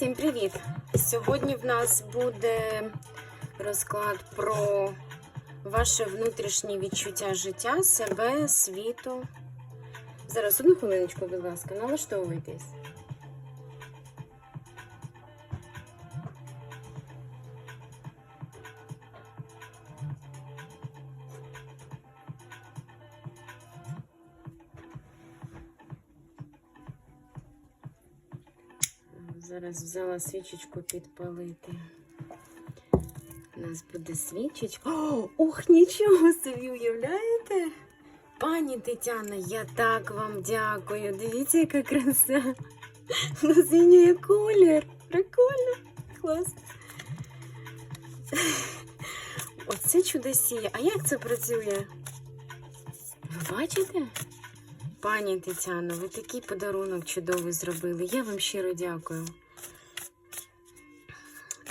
Всім привіт! Сьогодні в нас буде розклад про ваше внутрішнє відчуття життя, себе, світу. Зараз одну хвилиночку, будь ласка, налаштовуйтесь. Зараз взяла свічечку підпалити. У нас буде свічечка. О, ух, нічого собі уявляєте? Пані Тетяна, я так вам дякую. Дивіться, яка краса. Вона змінює колір. Прикольно. Клас. Оце чудосіє. А як це працює? Ви бачите? Пані Тетяно, ви такий подарунок чудовий зробили. Я вам щиро дякую.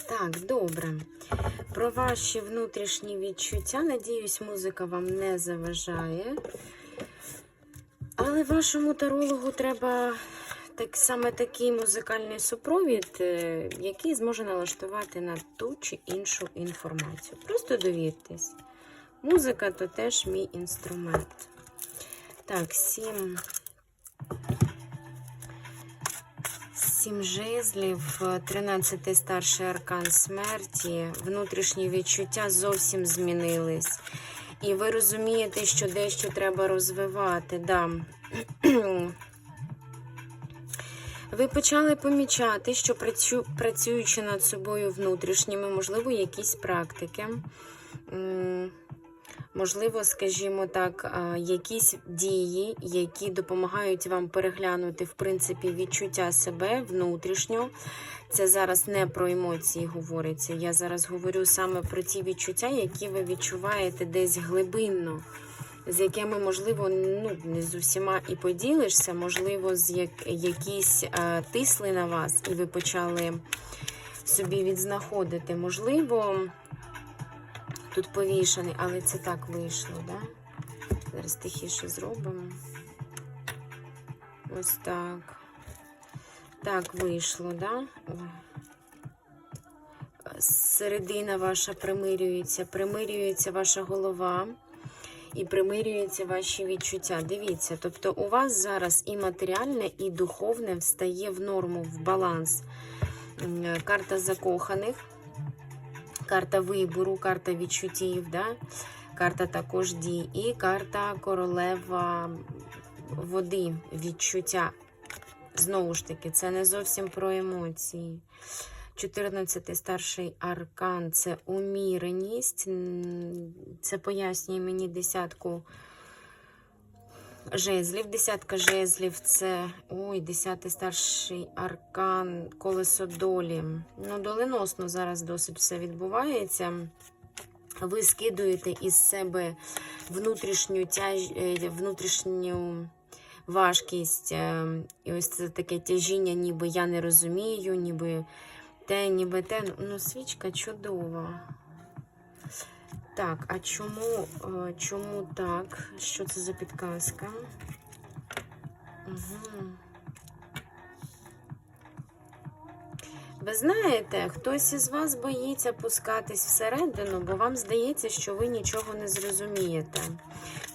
Так, добре. Про ваші внутрішні відчуття. Надіюсь, музика вам не заважає. Але вашому тарологу треба так, саме такий музикальний супровід, е, який зможе налаштувати на ту чи іншу інформацію. Просто довіртесь. Музика то теж мій інструмент. Так, сім. Сім жезлів, 13 старший аркан смерті, внутрішні відчуття зовсім змінились. І ви розумієте, що дещо треба розвивати. Да. Ви почали помічати, що працю, працюючи над собою внутрішніми, можливо, якісь практики. Можливо, скажімо так, якісь дії, які допомагають вам переглянути, в принципі, відчуття себе внутрішньо. Це зараз не про емоції говориться. Я зараз говорю саме про ті відчуття, які ви відчуваєте десь глибинно, з якими, можливо, ну, не з усіма і поділишся, можливо, з як, якісь а, тисли на вас, і ви почали собі відзнаходити. Можливо. Тут повішаний, але це так вийшло, да? Зараз тихіше зробимо. Ось так. Так вийшло, да? О. Середина ваша примирюється, примирюється ваша голова і примирюються ваші відчуття. Дивіться, тобто у вас зараз і матеріальне, і духовне встає в норму, в баланс. Карта закоханих карта вибору, карта відчуттів, да? карта також дій, і карта королева води, відчуття. Знову ж таки, це не зовсім про емоції. 14 старший аркан це уміреність. Це пояснює мені десятку жезлів. Десятка жезлів це. Ой, десятий старший аркан, колесо долі. Ну, доленосно зараз досить все відбувається. Ви скидуєте із себе внутрішню тяж... е, внутрішню важкість. е, І ось це таке тяжіння, ніби я не розумію, ніби те, ніби те. Ну, свічка чудова. Так, а чому, е, чому так? Що це за підказка? Угу. Ви знаєте, хтось із вас боїться пускатись всередину, бо вам здається, що ви нічого не зрозумієте.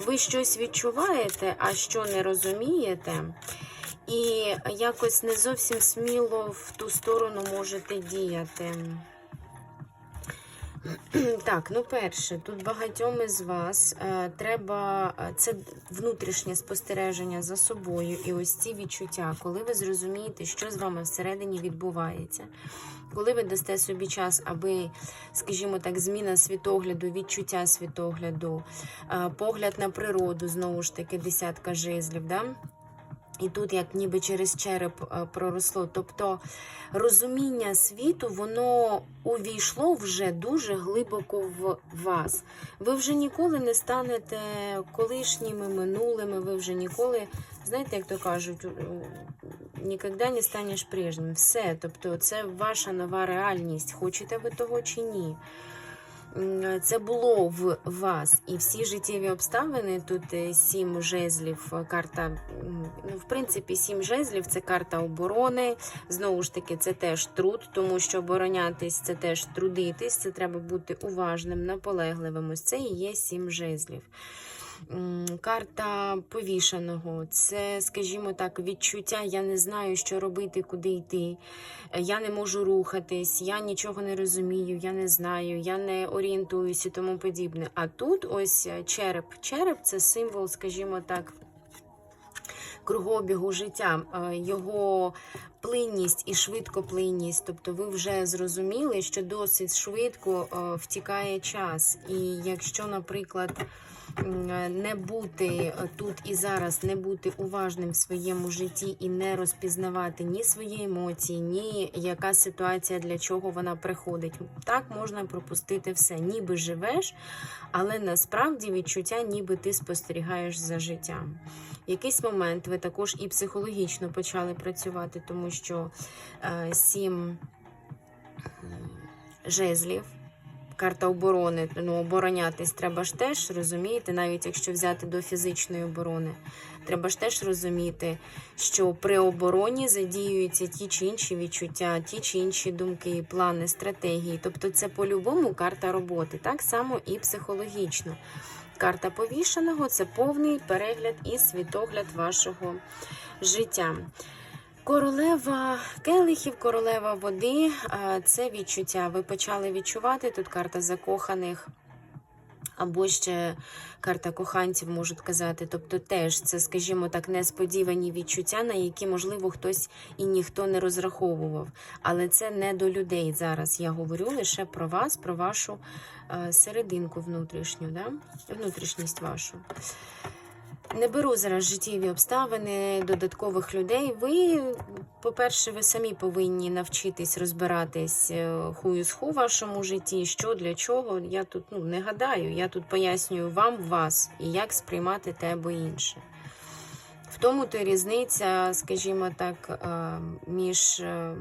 Ви щось відчуваєте, а що не розумієте, і якось не зовсім сміло в ту сторону можете діяти. Так, ну перше, тут багатьом із вас е, треба е, це внутрішнє спостереження за собою і ось ці відчуття, коли ви зрозумієте, що з вами всередині відбувається. Коли ви дасте собі час, аби, скажімо так, зміна світогляду, відчуття світогляду, е, погляд на природу, знову ж таки, десятка жезлів, да? І тут, як ніби через череп е, проросло. Тобто розуміння світу, воно увійшло вже дуже глибоко в вас. Ви вже ніколи не станете колишніми, минулими, ви вже ніколи, знаєте, як то кажуть, ніколи не станеш прежнім. Все. Тобто, це ваша нова реальність. Хочете ви того чи ні? Це було в вас. І всі життєві обставини, тут е, сім жезлів, е, карта, ну, в принципі, сім жезлів це карта оборони. Знову ж таки, це теж труд, тому що оборонятись це теж трудитись, це треба бути уважним, наполегливим. Ось це і є сім жезлів. Карта повішаного, це, скажімо так, відчуття, я не знаю, що робити, куди йти. Я не можу рухатись, я нічого не розумію, я не знаю, я не орієнтуюся і тому подібне. А тут ось е, череп. Череп це символ, скажімо так, кругообігу життя, е, його плинність і швидкоплинність. Тобто ви вже зрозуміли, що досить швидко е, втікає час. І якщо, наприклад, не бути е, тут і зараз, не бути уважним в своєму житті і не розпізнавати ні свої емоції, ні яка ситуація для чого вона приходить. Так можна пропустити все, ніби живеш, але насправді відчуття, ніби ти спостерігаєш за життям. В якийсь момент ви також і психологічно почали працювати, тому що е, сім жезлів. Карта оборони, ну оборонятись треба ж теж розумієте, навіть якщо взяти до фізичної оборони, треба ж теж розуміти, що при обороні задіюються ті чи інші відчуття, ті чи інші думки, плани, стратегії. Тобто це по-любому карта роботи, так само і психологічно. Карта повішеного це повний перегляд і світогляд вашого життя. Королева келихів, королева води це відчуття. Ви почали відчувати тут карта закоханих. Або ще карта коханців можуть казати. Тобто, теж це, скажімо так, несподівані відчуття, на які, можливо, хтось і ніхто не розраховував. Але це не до людей зараз. Я говорю лише про вас, про вашу серединку внутрішню, да? внутрішність вашу. Не беру зараз життєві обставини додаткових людей. Ви, по-перше, ви самі повинні навчитись розбиратись хую з ху в вашому житті, що для чого. Я тут ну, не гадаю, я тут пояснюю вам, вас і як сприймати те або інше. В тому то різниця, скажімо так, е, між е,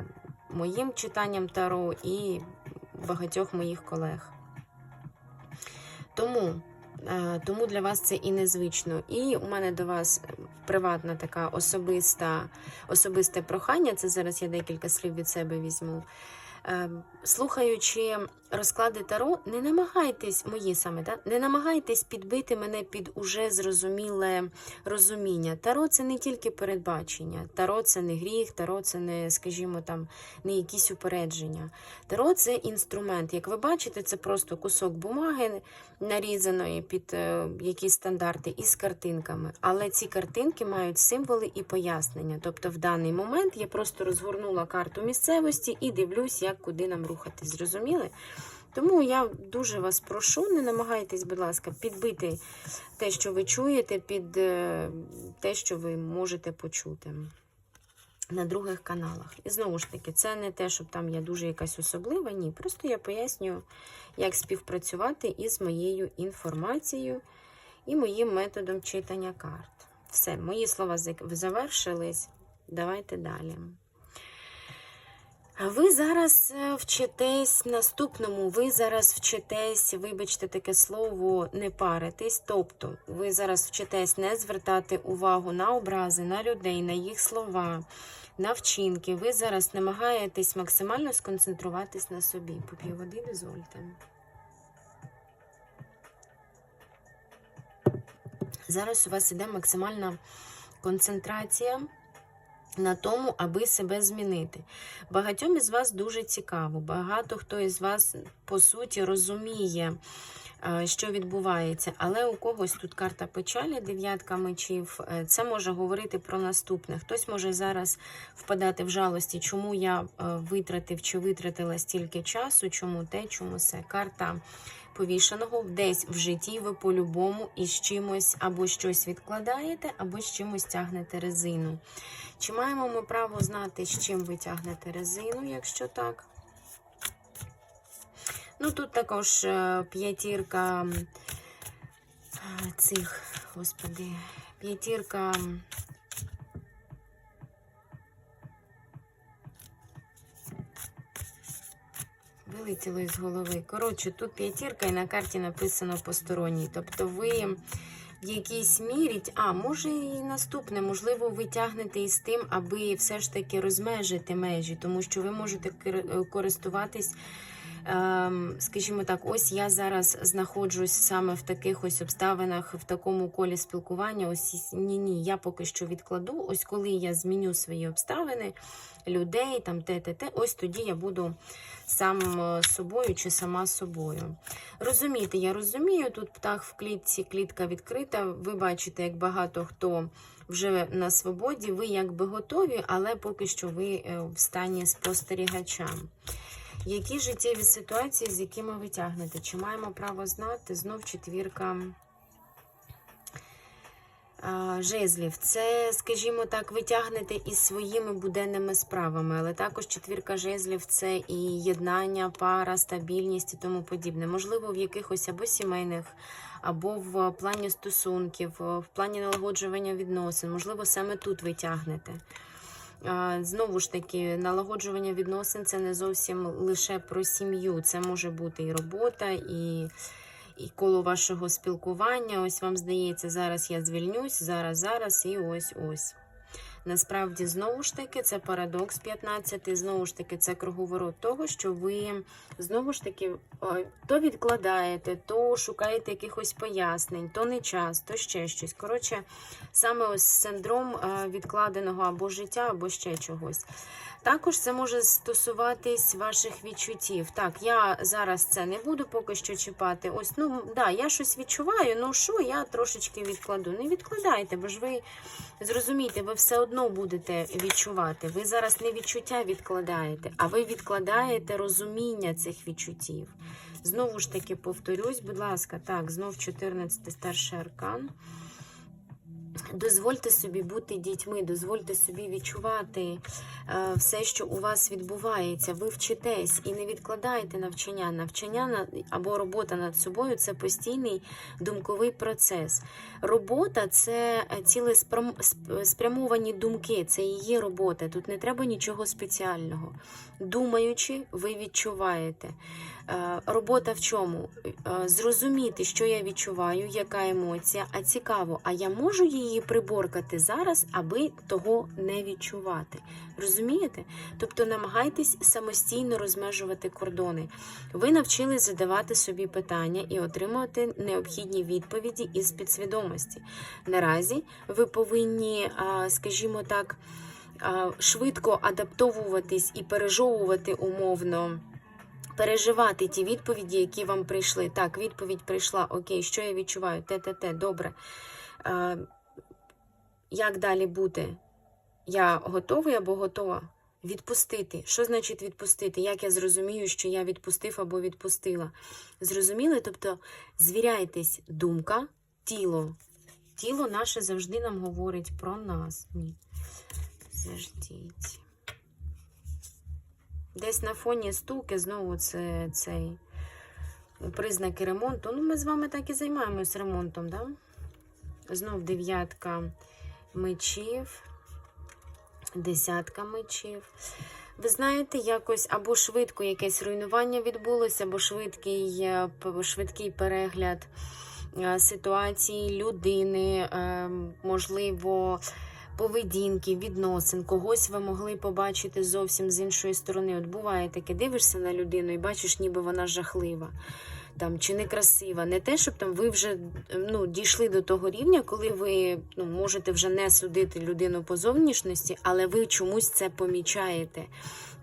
моїм читанням Таро і багатьох моїх колег. Тому. Е, Тому для вас це і незвично. І у мене до вас приватна така особиста, особисте прохання. Це зараз я декілька слів від себе візьму. Е, Слухаючи розклади Таро, не намагайтесь, мої саме, да? не намагайтесь підбити мене під уже зрозуміле розуміння. Таро це не тільки передбачення, таро це не гріх, таро це не, скажімо, там, не якісь упередження. Таро це інструмент. Як ви бачите, це просто кусок бумаги нарізаної під е, якісь стандарти із картинками. Але ці картинки мають символи і пояснення. Тобто, в даний момент я просто розгорнула карту місцевості і дивлюсь, як куди нам рухатись. Зрозуміли? Тому я дуже вас прошу, не намагайтесь, будь ласка, підбити те, що ви чуєте, під е, те, що ви можете почути на других каналах. І знову ж таки, це не те, щоб там я дуже якась особлива, ні. Просто я пояснюю, як співпрацювати із моєю інформацією і моїм методом читання карт. Все, мої слова завершились. Давайте далі. А Ви зараз е, вчитесь наступному, ви зараз вчитесь, вибачте таке слово, не паритесь. Тобто, ви зараз вчитесь не звертати увагу на образи, на людей, на їх слова, на вчинки. Ви зараз намагаєтесь максимально сконцентруватись на собі. Поп'ю води, дозвольте. Зараз у вас іде максимальна концентрація на тому, аби себе змінити. Багатьом із вас дуже цікаво. Багато хто із вас, по суті, розуміє, що відбувається. Але у когось тут карта печалі, дев'ятка мечів. Е, Це може говорити про наступне. Хтось може зараз впадати в жалості, чому я е, витратив чи витратила стільки часу, чому те, чому все. Карта повішеного десь в житті ви по-любому із чимось або щось відкладаєте, або з чимось тягнете резину. Чи маємо ми право знати, з чим ви тягнете резину, якщо так? Ну, тут також е, п'ятірка цих, господи, п'ятірка. Вилетіло із голови. Коротше, тут п'ятірка і на карті написано посторонній. Тобто ви в якійсь мірі, а може і наступне, можливо, ви тягнете із тим, аби все ж таки розмежити межі, тому що ви можете користуватись. Ем, скажімо так, ось я зараз знаходжусь саме в таких ось обставинах, в такому колі спілкування. Ось ні, ні, я поки що відкладу. Ось коли я зміню свої обставини, людей, там те, те, те, ось тоді я буду сам е, собою чи сама собою. Розумієте, я розумію, тут птах в клітці, клітка відкрита. Ви бачите, як багато хто вже на свободі, ви якби готові, але поки що ви е, в стані спостерігача. Які життєві ситуації, з якими ви тягнете? Чи маємо право знати? Знов четвірка жезлів. Це, скажімо так, ви тягнете із своїми буденними справами, але також четвірка жезлів це і єднання, пара, стабільність і тому подібне. Можливо, в якихось або сімейних, або в плані стосунків, в плані налагоджування відносин. Можливо, саме тут ви тягнете. Знову ж таки, налагоджування відносин це не зовсім лише про сім'ю. Це може бути і робота, і, і коло вашого спілкування. Ось вам здається, зараз я звільнюсь, зараз, зараз, і ось ось. Насправді, знову ж таки, це парадокс 15, знову ж таки, це круговорот того, що ви знову ж таки то відкладаєте, то шукаєте якихось пояснень, то не час, то ще щось. Коротше, саме ось синдром е, відкладеного або життя, або ще чогось. Також це може стосуватись ваших відчуттів. Так, я зараз це не буду поки що чіпати. Ось, ну да, я щось відчуваю. Ну що, я трошечки відкладу. Не відкладайте, бо ж ви зрозумієте, ви все одно будете відчувати. Ви зараз не відчуття відкладаєте, а ви відкладаєте розуміння цих відчуттів. Знову ж таки, повторюсь, будь ласка, так, знов 14 старший аркан. Дозвольте собі бути дітьми, дозвольте собі відчувати е, все, що у вас відбувається. Ви вчитесь і не відкладайте навчання. Навчання на- або робота над собою це постійний думковий процес. Робота це цілеспрямовані думки, це є робота. Тут не треба нічого спеціального. Думаючи, ви відчуваєте. Е, Робота в чому? Е, Зрозуміти, що я відчуваю, яка емоція, а цікаво, а я можу її приборкати зараз, аби того не відчувати. Розумієте? Тобто намагайтесь самостійно розмежувати кордони. Ви навчились задавати собі питання і отримувати необхідні відповіді із підсвідомості. Наразі ви повинні, скажімо так, швидко адаптовуватись і пережовувати умовно. Переживати ті відповіді, які вам прийшли. Так, відповідь прийшла. Окей, що я відчуваю? Те-те-те, добре. Е, як далі бути? Я готовий або готова? Відпустити. Що значить відпустити? Як я зрозумію, що я відпустив або відпустила? Зрозуміли? Тобто звіряйтесь, думка, тіло. Тіло наше завжди нам говорить про нас. Ні. Заждіть. Десь на фоні стуки знову це цей признаки ремонту. Ну, ми з вами так і займаємось ремонтом, да? Знов дев'ятка мечів, десятка мечів. Ви знаєте, якось або швидко якесь руйнування відбулося, або швидкий, е, швидкий перегляд е, ситуації людини, е, можливо, поведінки, відносин. Когось ви могли побачити зовсім з іншої сторони. От буває таке, дивишся на людину і бачиш, ніби вона жахлива. Там чи некрасива, не те, щоб там ви вже ну, дійшли до того рівня, коли ви ну, можете вже не судити людину по зовнішності, але ви чомусь це помічаєте.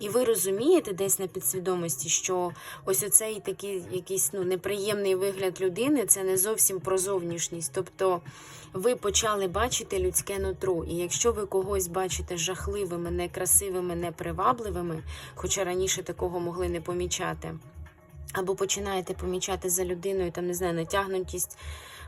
І ви розумієте десь на підсвідомості, що ось оцей такий якийсь ну, неприємний вигляд людини це не зовсім про зовнішність. Тобто ви почали бачити людське нутро. І якщо ви когось бачите жахливими, некрасивими, непривабливими, хоча раніше такого могли не помічати, або починаєте помічати за людиною, там, не знаю, натягнутість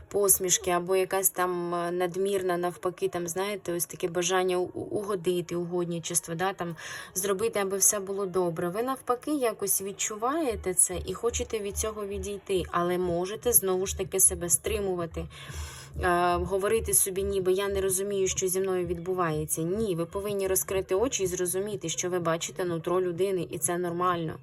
посмішки, або якась там е, надмірна, навпаки, там, знаєте, ось таке бажання угодити, угодничество, да, там, зробити, аби все було добре. Ви навпаки якось відчуваєте це і хочете від цього відійти, але можете знову ж таки себе стримувати. Е, Говорити собі, ніби я не розумію, що зі мною відбувається. Ні, ви повинні розкрити очі і зрозуміти, що ви бачите нутро людини, і це нормально.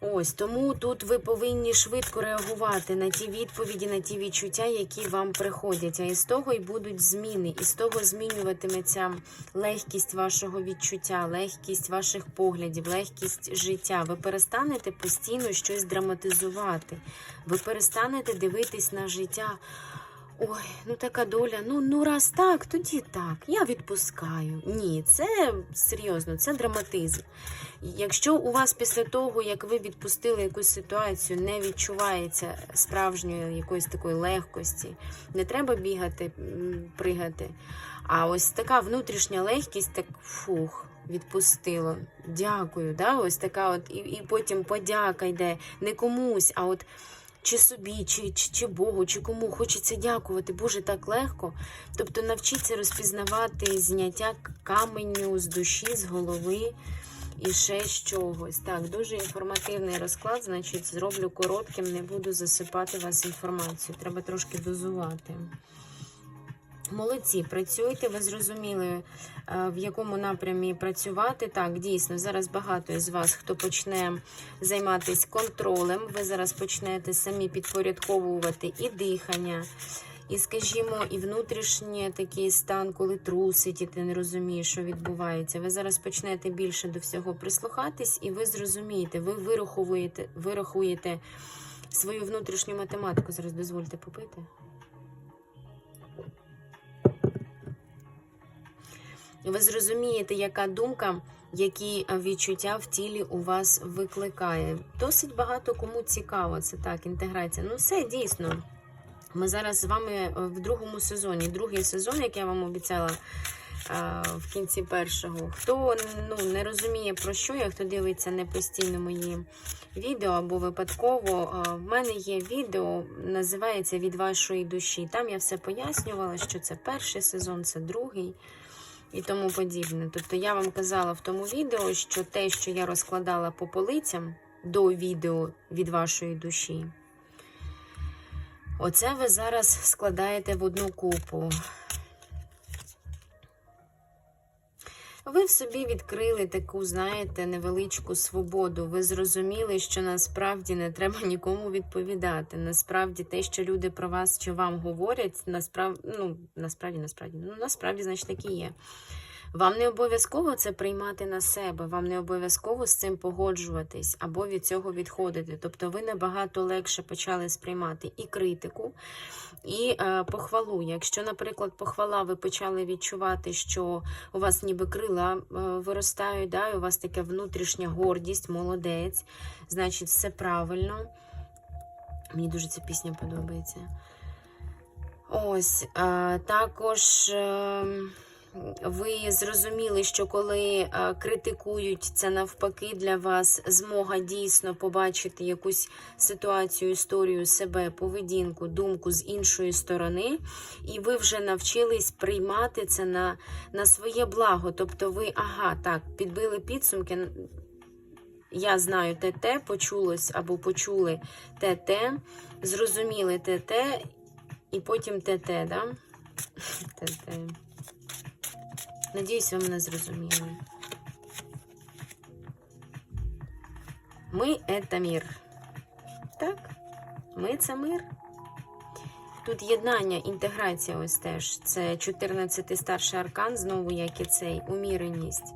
Ось тому тут ви повинні швидко реагувати на ті відповіді, на ті відчуття, які вам приходять. А із того й будуть зміни, із того змінюватиметься легкість вашого відчуття, легкість ваших поглядів, легкість життя. Ви перестанете постійно щось драматизувати. Ви перестанете дивитись на життя. Ой, ну така доля. Ну, ну раз так, тоді так. Я відпускаю. Ні, це серйозно, це драматизм. Якщо у вас після того, як ви відпустили якусь ситуацію, не відчувається справжньої якоїсь такої легкості, не треба бігати, пригати. А ось така внутрішня легкість, так фух, відпустило. Дякую. Да? Ось така от, і, і потім подяка йде не комусь, а от. Чи собі, чи, чи, чи Богу, чи кому хочеться дякувати. Боже, так легко. Тобто навчіться розпізнавати зняття каменю з душі, з голови і ще з чогось. Так, дуже інформативний розклад, значить, зроблю коротким, не буду засипати вас інформацією. Треба трошки дозувати. Молодці, працюйте, ви зрозуміли, е, в якому напрямі працювати. Так, дійсно, зараз багато із вас, хто почне займатися контролем, ви зараз почнете самі підпорядковувати і дихання, і, скажімо, і внутрішній такий стан, коли трусить, і ти не розумієш, що відбувається. Ви зараз почнете більше до всього прислухатись, і ви зрозумієте, ви вираховуєте, вирахуєте свою внутрішню математику. Зараз дозвольте попити. Ви зрозумієте, яка думка, які е, відчуття в тілі у вас викликає. Досить багато кому цікаво, це так, інтеграція. Ну, все дійсно. Ми зараз з вами е, в другому сезоні. Другий сезон, як я вам обіцяла е, в кінці першого. Хто ну, не розуміє про що я, хто дивиться не постійно мої відео або випадково, в мене є відео, називається Від вашої душі. Там я все пояснювала, що це перший сезон, це другий і тому подібне. Тобто я вам казала в тому відео, що те, що я розкладала по полицям до відео від вашої душі, оце ви зараз складаєте в одну купу. Ви в собі відкрили таку, знаєте, невеличку свободу. Ви зрозуміли, що насправді не треба нікому відповідати. Насправді те, що люди про вас чи вам говорять, насправді, ну, насправді, насправді, ну, насправді, значить, так і є. Вам не обов'язково це приймати на себе, вам не обов'язково з цим погоджуватись або від цього відходити. Тобто ви набагато легше почали сприймати і критику, і е, похвалу. Якщо, наприклад, похвала, ви почали відчувати, що у вас ніби крила е, виростають, да, і у вас така внутрішня гордість, молодець, значить, все правильно. Мені дуже ця пісня подобається. Ось, е, також. Е, ви зрозуміли, що коли е, критикують це навпаки для вас змога дійсно побачити якусь ситуацію, історію себе, поведінку, думку з іншої сторони, і ви вже навчились приймати це на, на своє благо. Тобто, ви, ага, так, підбили підсумки. Я знаю те те, почулось або почули те те, зрозуміли те те, і потім те те, да? те те. Надіюсь, ви мене зрозуміли. Ми це мир. Так? Ми це мир. Тут єднання, інтеграція ось теж. Це 14-й старший аркан, знову як і цей, уміреність.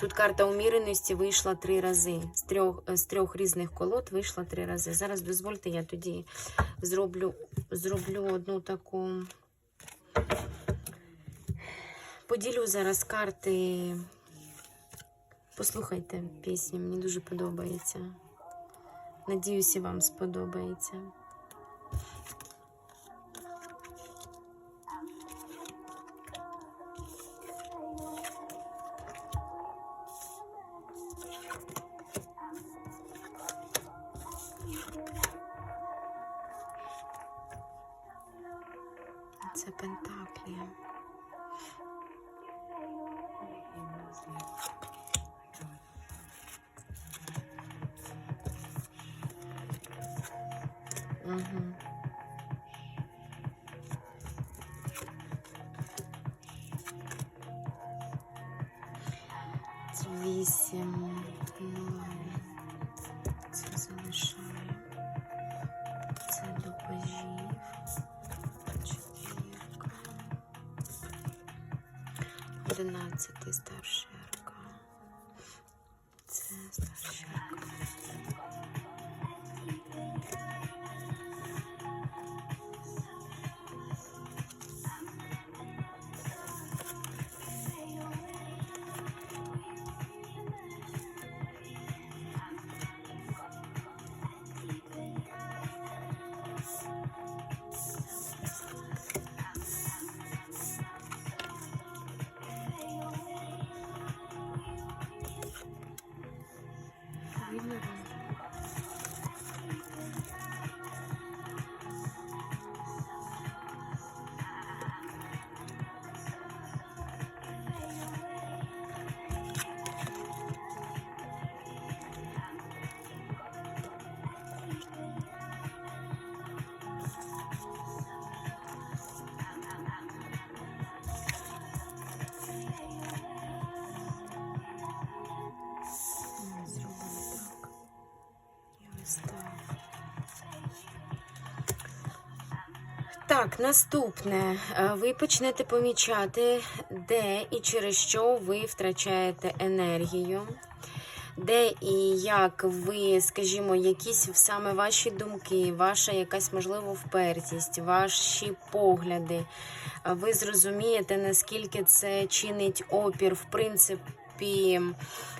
Тут карта уміреності вийшла три рази. З трьох з трьох різних колод вийшла три рази. Зараз дозвольте, я тоді зроблю, зроблю одну таку. Поділю зараз карти. Послухайте пісню, мені дуже подобається. Надіюся, вам сподобається. Це Пентаклі. Угу. Вісім. Це залишаємо. Це до пажів. Чотирка. Одинадцятий старший. Це старший. Так, наступне. Е, Ви почнете помічати, де і через що ви втрачаєте енергію, де і як ви, скажімо, якісь саме ваші думки, ваша якась можливо впертість, ваші погляди. Ви зрозумієте, наскільки це чинить опір, в принципі,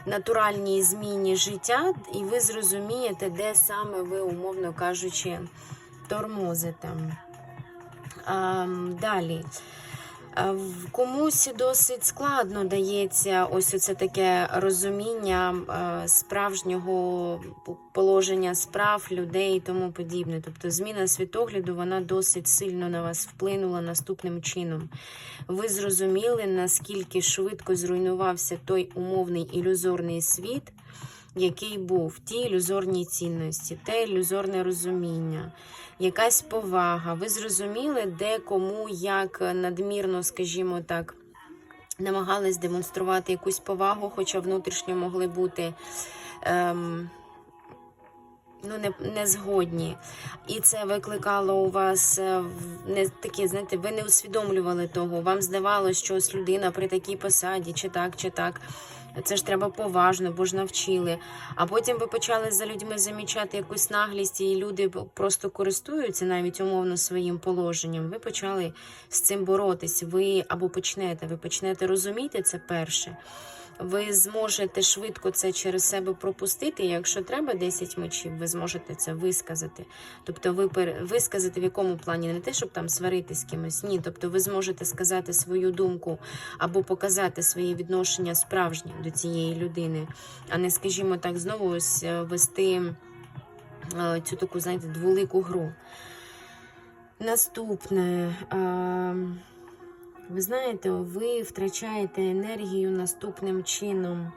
натуральній зміні життя, і ви зрозумієте, де саме ви, умовно кажучи, тормозите. Далі. Комусь досить складно дається ось оце таке розуміння справжнього положення справ людей і тому подібне. Тобто зміна світогляду вона досить сильно на вас вплинула наступним чином. Ви зрозуміли, наскільки швидко зруйнувався той умовний ілюзорний світ, який був, ті ілюзорні цінності, те ілюзорне розуміння, якась повага. Ви зрозуміли, де кому як надмірно, скажімо так, намагались демонструвати якусь повагу, хоча внутрішньо могли бути. Ем, Ну, не, не згодні. І це викликало у вас е, не такі, знаєте, ви не усвідомлювали того. Вам здавалося, що ось людина при такій посаді, чи так, чи так. Це ж треба поважно, бо ж навчили. А потім ви почали за людьми замічати якусь наглість, і люди просто користуються навіть умовно своїм положенням. Ви почали з цим боротись. Ви або почнете, ви почнете розуміти це перше. Ви зможете швидко це через себе пропустити. Якщо треба 10 мечів, ви зможете це висказати. Тобто, ви висказати в якому плані не те, щоб там сварити з кимось. Ні, тобто ви зможете сказати свою думку або показати своє відношення справжнє до цієї людини, а не, скажімо так, знову ось е, вести е, цю таку, знаєте, дволику гру. Наступне. Ви знаєте, ви втрачаєте енергію наступним чином.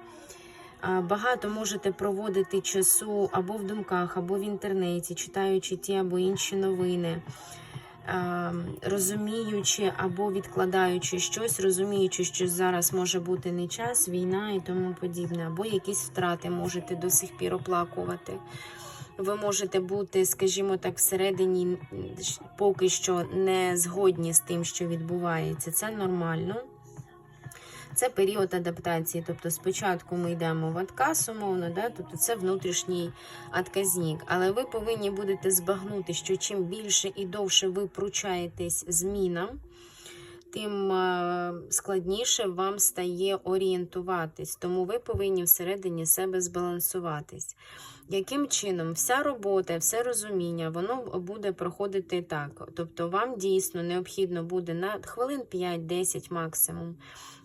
Багато можете проводити часу або в думках, або в інтернеті, читаючи ті або інші новини, розуміючи або відкладаючи щось, розуміючи, що зараз може бути не час, війна і тому подібне, або якісь втрати можете до сих пір оплакувати. Ви можете бути, скажімо так, всередині поки що не згодні з тим, що відбувається. Це нормально. Це період адаптації. Тобто спочатку ми йдемо в отказ, умовно, да? тобто це внутрішній отказник. Але ви повинні будете збагнути, що чим більше і довше ви пручаєтесь змінам, тим е, складніше вам стає орієнтуватись. Тому ви повинні всередині себе збалансуватись. Яким чином вся робота, все розуміння, воно буде проходити так. Тобто, вам дійсно необхідно буде на хвилин 5-10 максимум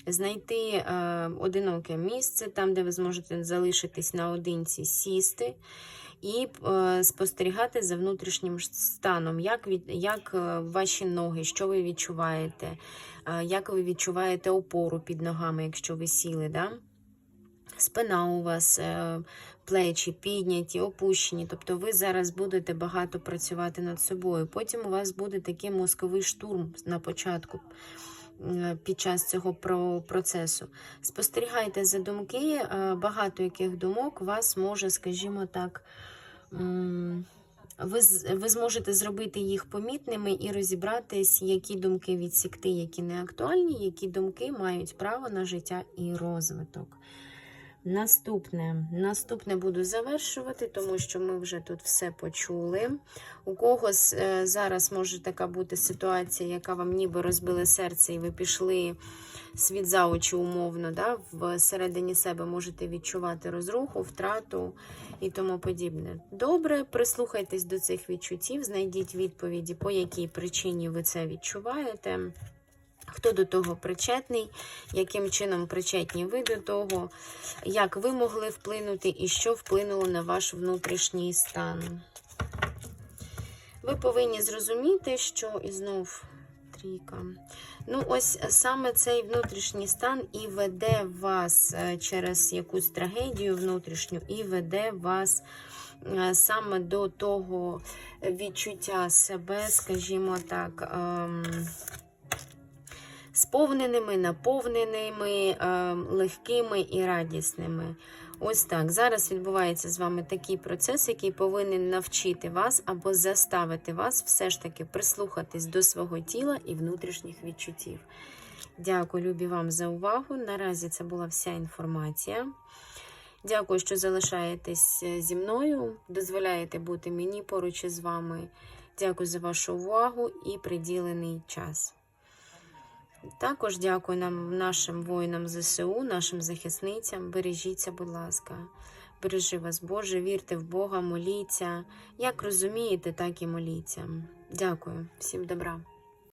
знайти е, одиноке місце, там, де ви зможете залишитись наодинці, сісти і е, спостерігати за внутрішнім станом, як, від, як е, ваші ноги, що ви відчуваєте, е, як ви відчуваєте опору під ногами, якщо ви сіли. Да? Спина у вас, плечі підняті, опущені. Тобто ви зараз будете багато працювати над собою. Потім у вас буде такий мозковий штурм на початку під час цього процесу. Спостерігайте за думки, багато яких думок вас може, скажімо так, ви, ви зможете зробити їх помітними і розібратись, які думки відсікти, які не актуальні, які думки мають право на життя і розвиток. Наступне. Наступне буду завершувати, тому що ми вже тут все почули. У когось е, зараз може така бути ситуація, яка вам ніби розбила серце, і ви пішли світ за очі умовно, да? всередині себе можете відчувати розруху, втрату і тому подібне. Добре, прислухайтесь до цих відчуттів, знайдіть відповіді, по якій причині ви це відчуваєте. Хто до того причетний, яким чином причетні ви до того, як ви могли вплинути і що вплинуло на ваш внутрішній стан. Ви повинні зрозуміти, що і знов трійка. Ну, ось саме цей внутрішній стан і веде вас е, через якусь трагедію внутрішню, і веде вас е, саме до того відчуття себе, скажімо так. ем, сповненими, наповненими, е, легкими і радісними. Ось так. Зараз відбувається з вами такий процес, який повинен навчити вас або заставити вас все ж таки прислухатись до свого тіла і внутрішніх відчуттів. Дякую, любі вам за увагу. Наразі це була вся інформація. Дякую, що залишаєтесь е, зі мною, дозволяєте бути мені поруч із вами. Дякую за вашу увагу і приділений час. Також дякую нам, нашим воїнам ЗСУ, нашим захисницям. Бережіться, будь ласка. Бережи вас, Боже, вірте в Бога, моліться. Як розумієте, так і моліться. Дякую, всім добра.